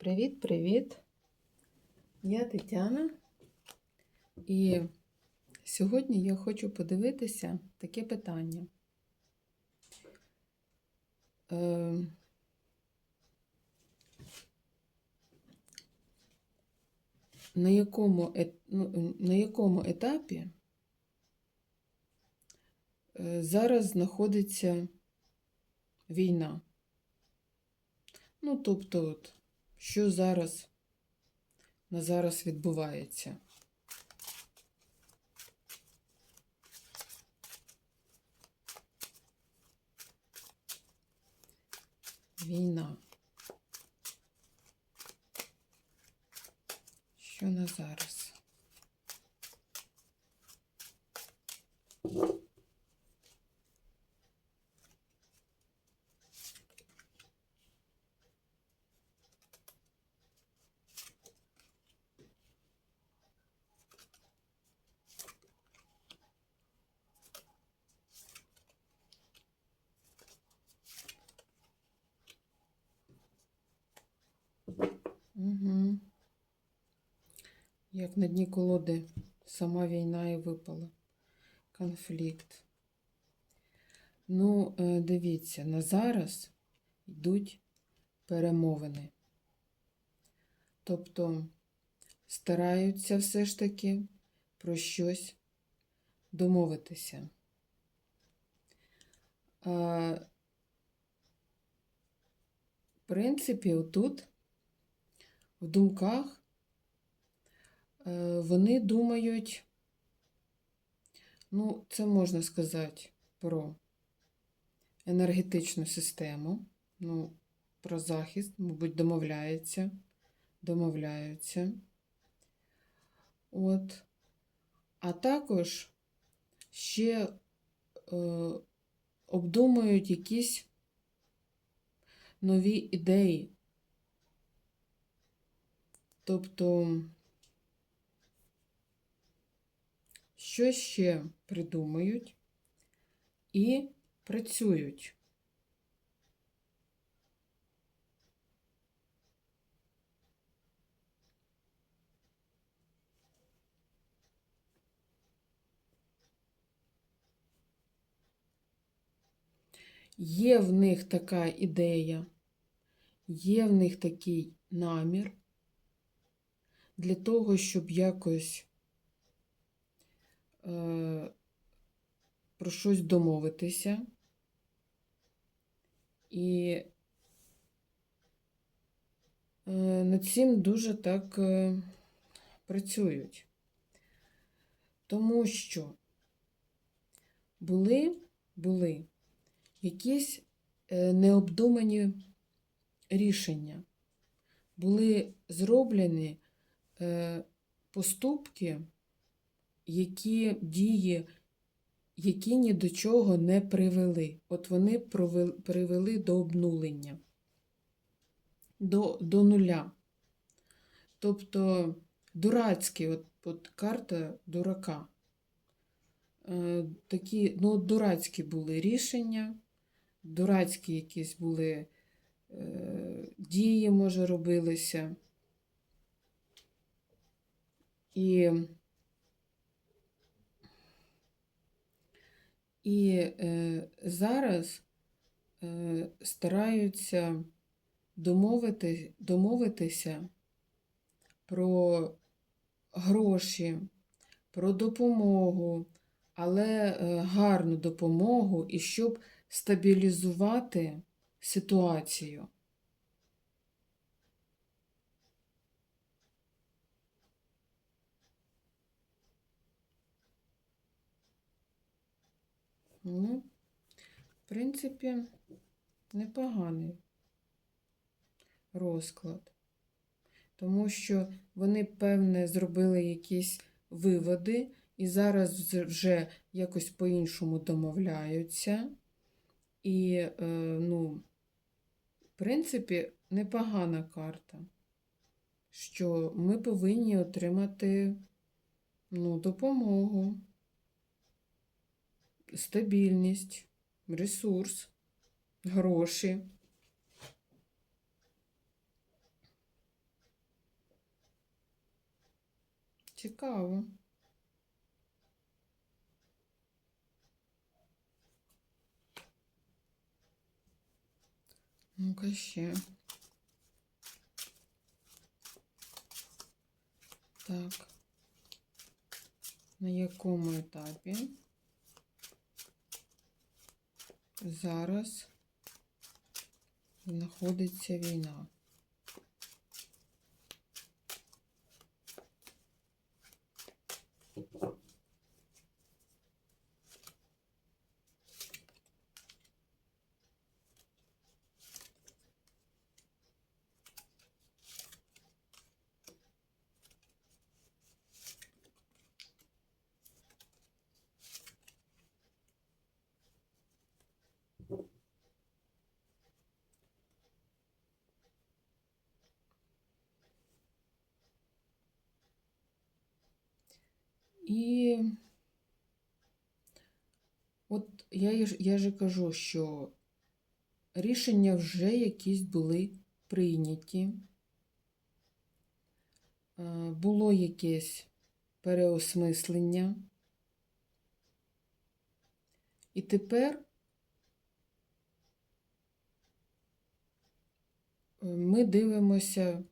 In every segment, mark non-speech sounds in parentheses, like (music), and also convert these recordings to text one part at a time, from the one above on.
Привіт-привіт! Я Тетяна, і сьогодні я хочу подивитися таке питання. Е, На якому, ну, на якому етапі е, зараз знаходиться війна? Ну, тобто, от, що зараз на зараз відбувається? Війна. Що на зараз? Угу. Як на дні колоди сама війна і випала. Конфлікт. Ну, е, дивіться, на зараз йдуть перемовини. Тобто стараються все ж таки про щось домовитися. В принципі, отут, в думках, е, вони думають, ну, це можна сказати про енергетичну систему, ну, про захист, мабуть, домовляється, домовляються. От. А також ще е, обдумують якісь нові ідеї. Тобто, що ще придумають і працюють. Є в них така ідея, є в них такий намір для того, щоб якось е, про щось домовитися. І е, над цим дуже так е, працюють. Тому що були, були якісь е, необдумані рішення, були зроблені поступки, які дії, які ні до чого не привели. От вони привели до обнулення, до, до нуля. Тобто дурацькі, от, от карта дурака. Е, такі, ну, дурацькі були рішення, дурацькі якісь були е, дії, може, робилися. І, і е, зараз е, стараються домовити, домовитися про гроші, про допомогу, але е, гарну допомогу і щоб стабілізувати ситуацію. Ну, в принципі, непоганий розклад. Тому що вони, певне, зробили якісь виводи і зараз вже якось по-іншому домовляються. І, е, ну, в принципі, непогана карта, що ми повинні отримати ну, допомогу, стабільність, ресурс, гроші. Цікаво. Ну-ка ще. Так. На якому етапі? Зараз знаходиться війна? І от я, я же кажу, що рішення вже якісь були прийняті. Е, Було якесь переосмислення. І тепер е, ми дивимося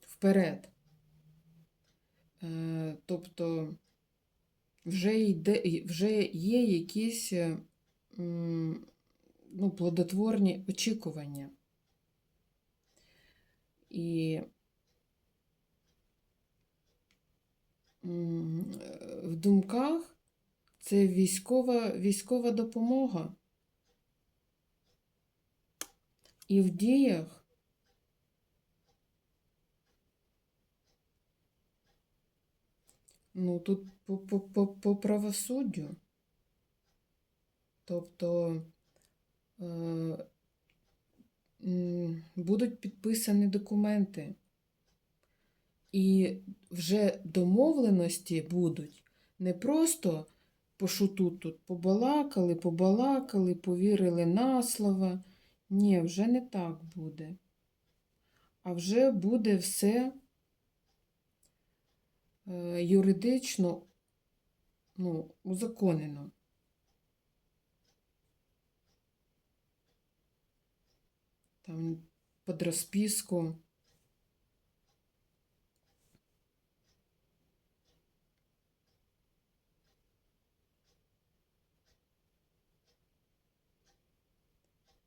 вперед. Е, Тобто вже йде, вже є якісь е, ну, плодотворні очікування. І в думках це військова, військова допомога. І в діях Ну, тут по, по, по, по правосуддю. Тобто е, будуть підписані документи. І вже домовленості будуть не просто по шуту тут побалакали, побалакали, повірили на слово. Ні, вже не так буде. А вже буде все юридично ну, узаконено. Там під розписку.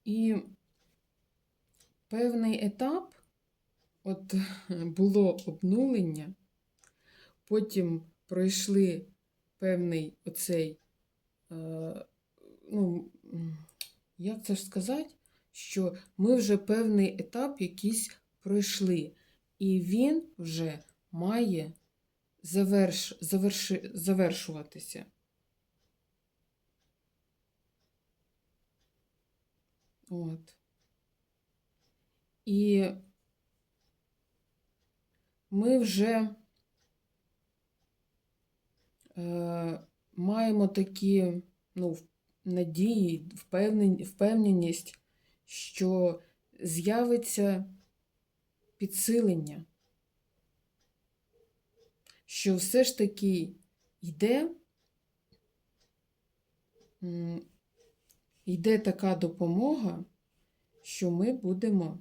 І певний етап, от (laughs) було обнулення, потім пройшли певний оцей, е, ну, як це ж сказати, що ми вже певний етап якийсь пройшли, і він вже має заверш, заверши, завершуватися. От. І ми вже маємо такі ну, надії, впевненість, що з'явиться підсилення, що все ж таки йде, йде така допомога, що ми будемо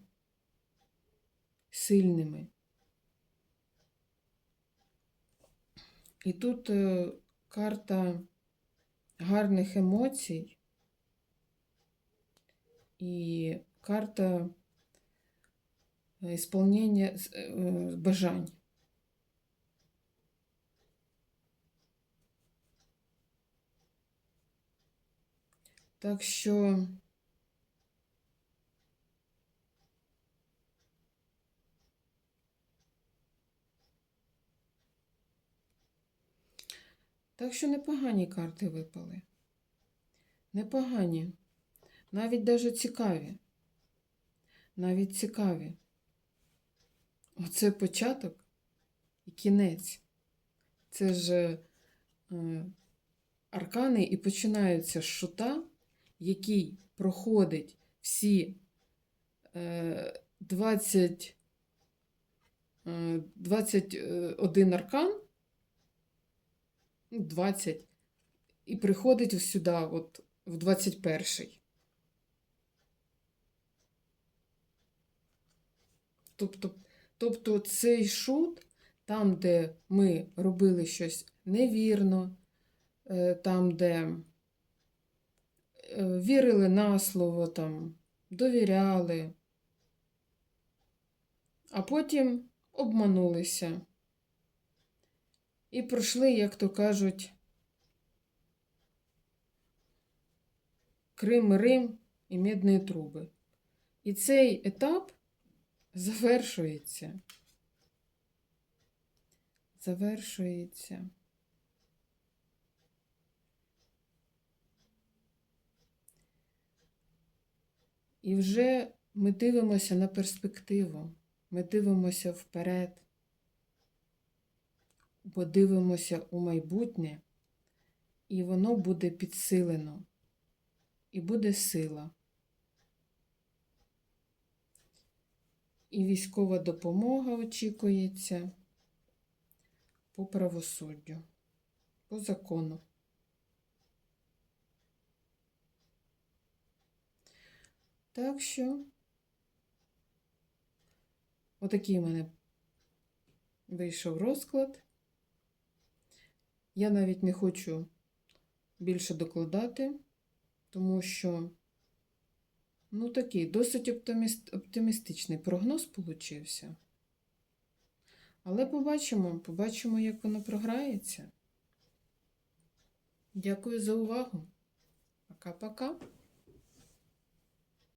сильними. І тут е, карта гарних емоцій і карта е, ісполнення е, бажань. Так що Так що непогані карти випали. Непогані. Навіть даже цікаві. Навіть цікаві. Оце початок і кінець. Це ж е, аркани і починаються з шута, який проходить всі е, 20 е, 21 аркан, ну, 20, і приходить сюди, от, в 21. Тобто, тобто цей шут, там, де ми робили щось невірно, е, там, де е, вірили на слово, там, довіряли, а потім обманулися. І пройшли, як то кажуть, Крим, Рим і медні труби. І цей етап завершується. Завершується. І вже ми дивимося на перспективу, ми дивимося вперед, бо дивимося у майбутнє, і воно буде підсилено, і буде сила. І військова допомога очікується по правосуддю, по закону. Так що, отакий у мене вийшов розклад. Я навіть не хочу більше докладати, тому що, ну, такий досить оптиміст, оптимістичний прогноз получився. Але побачимо, побачимо, як воно програється. Дякую за увагу. Пока-пока.